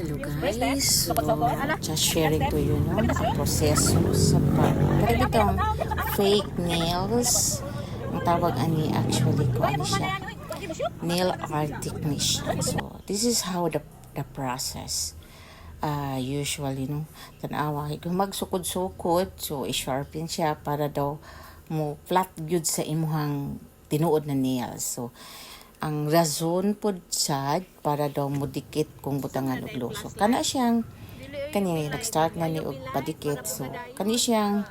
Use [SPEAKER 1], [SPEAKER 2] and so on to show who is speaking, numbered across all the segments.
[SPEAKER 1] Hello guys, so just sharing to you no, ang proseso sa pag Pero itong fake nails, ang tawag ani actually ko ano siya, nail art technician. So this is how the the process. Uh, usually no, tanawa. Kung magsukod-sukod, so i-sharpen siya para daw mo flat gyud sa imuhang tinuod na nails. So ang rason pod sad para daw mo dikit kung butangan og luso. Kana siyang kani nag-start na ni og padikit. So kani siyang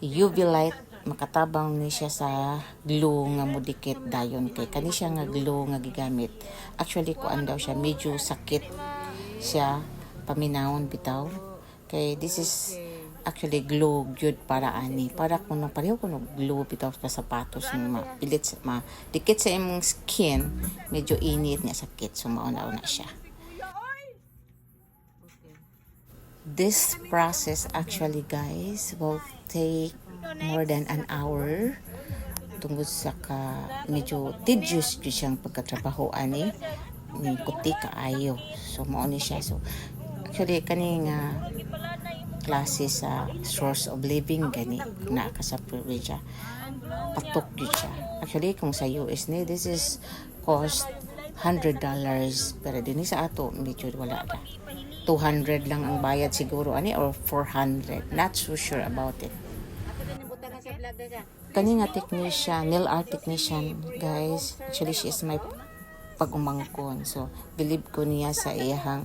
[SPEAKER 1] UV light makatabang ni siya sa glue nga mo dikit dayon kay kani siya nga glue nga gigamit. Actually kuan daw siya medyo sakit siya paminawon bitaw. Kay this is actually glue gyud para ani para nang pareho kuno glue bitaw sa sapatos nga mapilit sa ma dikit sa imong skin medyo init niya sakit so mauna na siya. This process actually guys will take more than an hour. Tungkol sa ka medyo tedious gyud siyang pagkatrabaho ani ni kuti kaayo so mao ni siya. So actually kani nga klase sa source of living gani na ka sa probinsya. Patok yun siya. Actually kung sa US ni this is cost $100 pero din sa ato medyo wala na. 200 lang ang bayad siguro ani or 400 not so sure about it. Kani nga technician nail art technician guys. Actually she is my pag-umangkon. So believe ko niya sa iyahang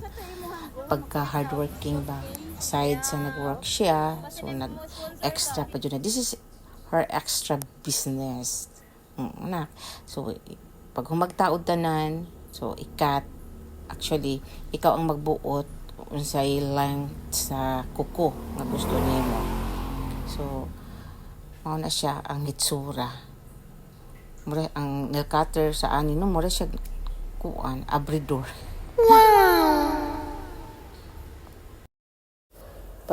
[SPEAKER 1] pagka hardworking ba aside sa nag-work siya. So nag extra pa dyan this is her extra business. Mm, na so pag humagtaod tanan so ikat. Actually ikaw ang magbuot unsay lang sa kuko nga gusto nimo. So mao na siya ang hitsura. Mura ang nail cutter sa ani no mura siya kuan abridor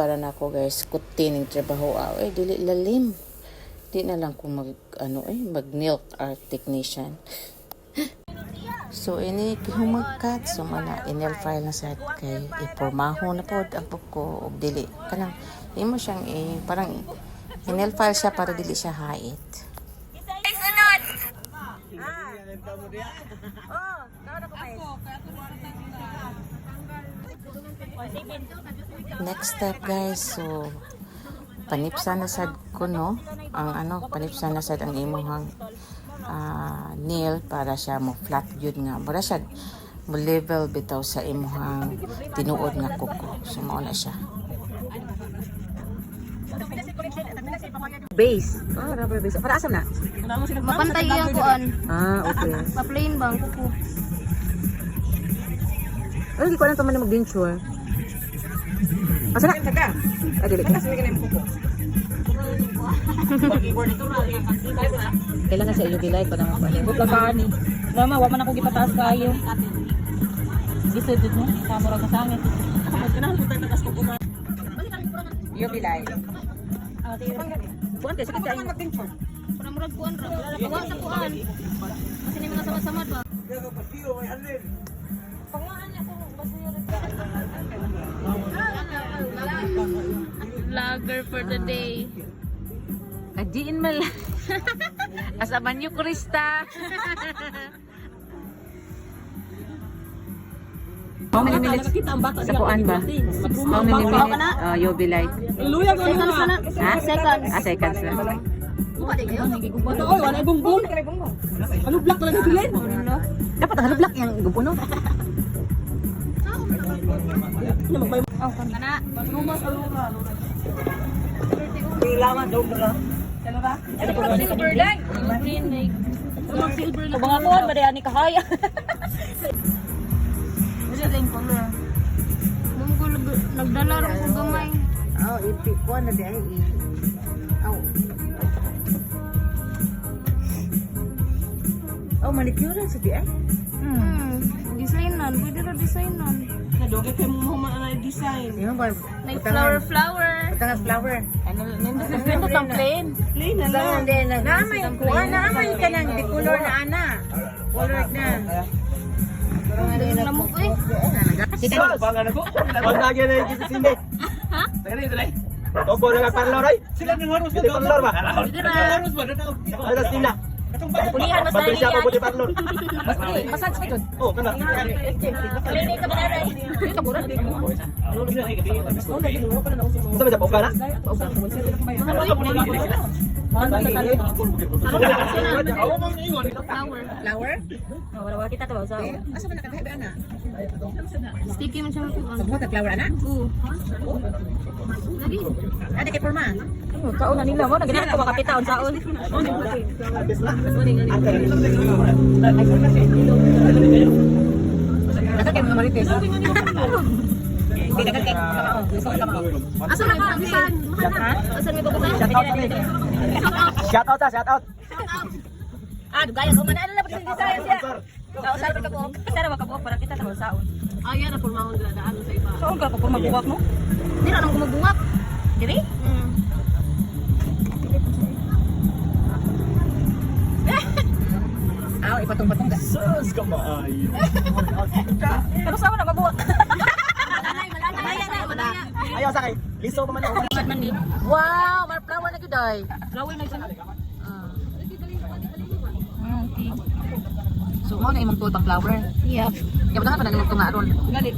[SPEAKER 1] para na ako guys. Kuti ning trabaho. Aw eh dili lalim. Di na lang ko mag ano eh mag nail art technician. So ini humagkat so mana inel file na sa kay ipormaho na pod ang ko. Og dili kanang imo siyang eh, parang inel file siya para dili siya hait next step guys so panipsa na sad ko no ang ano panipsa na sad ang imong ah, nail para siya mo flat yun nga para siya mo level bitaw sa imong tinuod nga kuko so mao na siya
[SPEAKER 2] Base. Ah, rubber base. Para asam na?
[SPEAKER 3] Mapantay yung kuan.
[SPEAKER 2] Ah, okay.
[SPEAKER 3] Pa-plain bang kuko.
[SPEAKER 2] Ay, hindi ko alam pa man mag-denture. Asa na? Ah, dili. Kailangan sa iyo gilay pa naman pala.
[SPEAKER 4] Bukla ka ni. Mama, wa man ako gipataas kayo. Gusto dito mo, kamura ka sa amin.
[SPEAKER 2] Iyo gilay. Buwan kayo, sakit kayo.
[SPEAKER 3] Para murag kuan ra. Wala pa sa kuan. Kasi ni mga sama-sama ba. Vlogger for the day.
[SPEAKER 2] Adiin mal. Asaman niyo, Krista. How many minutes sa kuan ba? How many minutes? Uh, UV light.
[SPEAKER 4] Luya ko
[SPEAKER 3] Seconds na na.
[SPEAKER 2] Ha?
[SPEAKER 3] Seconds.
[SPEAKER 2] Ah, seconds lang.
[SPEAKER 4] Oy, wala bumbong. Ano black lang ito yan?
[SPEAKER 2] Dapat ang black yung gupuno.
[SPEAKER 3] Kana.
[SPEAKER 4] Silver light.
[SPEAKER 3] Green like.
[SPEAKER 4] Silver light. Mga kuhan, ba ni kahaya?
[SPEAKER 3] Mong ko nag- nagdala ro ko gamay.
[SPEAKER 2] Oh, ipi ko na di ay. Oh. Oh, manicure sa di ay.
[SPEAKER 3] Hmm. Designan, pwede ra designan.
[SPEAKER 4] Nadoge kayo mo man na design.
[SPEAKER 2] Yung ba?
[SPEAKER 3] Like flower flower.
[SPEAKER 2] Tangas flower.
[SPEAKER 4] Ano, nindot ang plain. Plain na lang.
[SPEAKER 2] Naamay kuha, naamay ka ng di color na ana. Color na.
[SPEAKER 3] Lamok eh.
[SPEAKER 2] Nagas.
[SPEAKER 5] Bangan ako. Ang lagi na yung sindi.
[SPEAKER 3] Ha?
[SPEAKER 5] Tadi tadi. Tobo na parlor ay. Sila nang harus ba? Parlor ba? Harus ba? Ada sila.
[SPEAKER 3] Pulihan
[SPEAKER 5] ko.
[SPEAKER 2] Massage pa dun.
[SPEAKER 5] Oh, kana.
[SPEAKER 3] Klinik ka ba na
[SPEAKER 5] ba na?
[SPEAKER 3] Flower.
[SPEAKER 2] Flower?
[SPEAKER 4] Wala kita to sa.
[SPEAKER 2] Asa ba nakatahiba na?
[SPEAKER 3] Sticky man siya matuan.
[SPEAKER 2] Sa buhat flower ana?
[SPEAKER 3] Oo. Lagi.
[SPEAKER 2] Ada kay forma.
[SPEAKER 4] Oh, kauna nila mo naginahan ko makapitaon saon.
[SPEAKER 2] Dagan kay mga marites. Hindi dagan kay oh, gusto ko lang ako.
[SPEAKER 3] Asa na ka? Bisan. Ha? Asa na ka?
[SPEAKER 5] Shout out, ah, shout out.
[SPEAKER 4] Ah, dugaya ko man ano na pati design siya. Kausap ka ko. Sara ba ka para kita ta saon.
[SPEAKER 3] Ah, yan na purmahon dila daan sa iba.
[SPEAKER 4] Saon ka ko magbuwak mo?
[SPEAKER 3] Di na nang gumagungak.
[SPEAKER 4] Diri?
[SPEAKER 2] Aw, ipatong-patong ka.
[SPEAKER 5] Sus ka maayo.
[SPEAKER 4] Pero saon na
[SPEAKER 3] malaya.
[SPEAKER 5] Ayaw sakay. Liso pa man ako.
[SPEAKER 2] Wow, may flower na gyud ay.
[SPEAKER 4] Flower na siya.
[SPEAKER 2] So mo na imong tuod pang flower.
[SPEAKER 3] Yeah.
[SPEAKER 2] Kaya ba pa na nimong tunga ron.
[SPEAKER 4] Gali.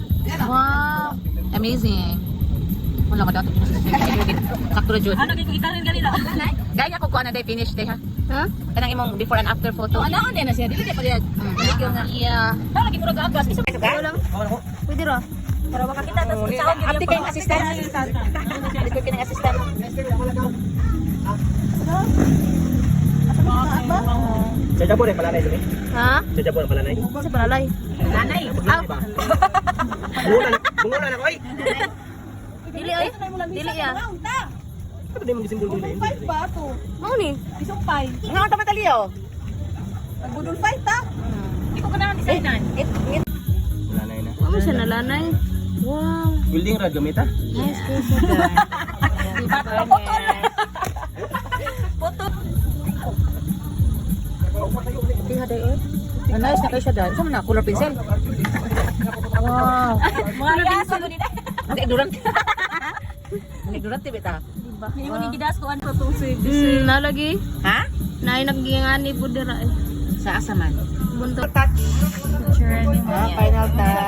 [SPEAKER 2] Wow, amazing. Wala ka dato. Sakto ra jud.
[SPEAKER 4] Ano kay ko ikarin gali na.
[SPEAKER 2] Gaya ko kuan na day finish day ha.
[SPEAKER 3] Ha?
[SPEAKER 2] Kanang imong before and after photo.
[SPEAKER 4] Ano ano din na siya. Dili pa gyud.
[SPEAKER 2] Yeah.
[SPEAKER 4] Ba lagi murag agas isa ka.
[SPEAKER 3] lang. Pwede ra.
[SPEAKER 4] Para makakita tas saon gyud.
[SPEAKER 2] Abdi kayong assistant. Abdi ko kayong assistant.
[SPEAKER 5] Jaja po rin pala na ito.
[SPEAKER 3] Ha?
[SPEAKER 5] Jaja po pala na ito.
[SPEAKER 3] Sa palalay.
[SPEAKER 2] Nanay.
[SPEAKER 3] Ah,
[SPEAKER 5] Bungulan na. Bungulan na ko ay.
[SPEAKER 3] dili ay. Dili ya.
[SPEAKER 5] Ano din mo gisimbol din na yun?
[SPEAKER 3] Mao ni.
[SPEAKER 2] Nga ang tamataliyo.
[SPEAKER 4] Di ko ganahan designan.
[SPEAKER 5] Wala na yun na.
[SPEAKER 3] Ano siya nalanay? Wow.
[SPEAKER 5] Building rad gamit ha?
[SPEAKER 3] Nice place na
[SPEAKER 2] Tiha day oy. Ah, nice na kayo siya dahil. Saan na? Color pencil? Wow.
[SPEAKER 4] Mga ko nila.
[SPEAKER 2] Ang ignorant. Ang ignorant bita.
[SPEAKER 4] Hindi mo ni gidas ko ano to sig.
[SPEAKER 3] Hmm, nalagi.
[SPEAKER 2] Ha?
[SPEAKER 3] Nay nagingani po dira eh.
[SPEAKER 2] Sa asa man?
[SPEAKER 3] Buntot.
[SPEAKER 2] Ah, final touch.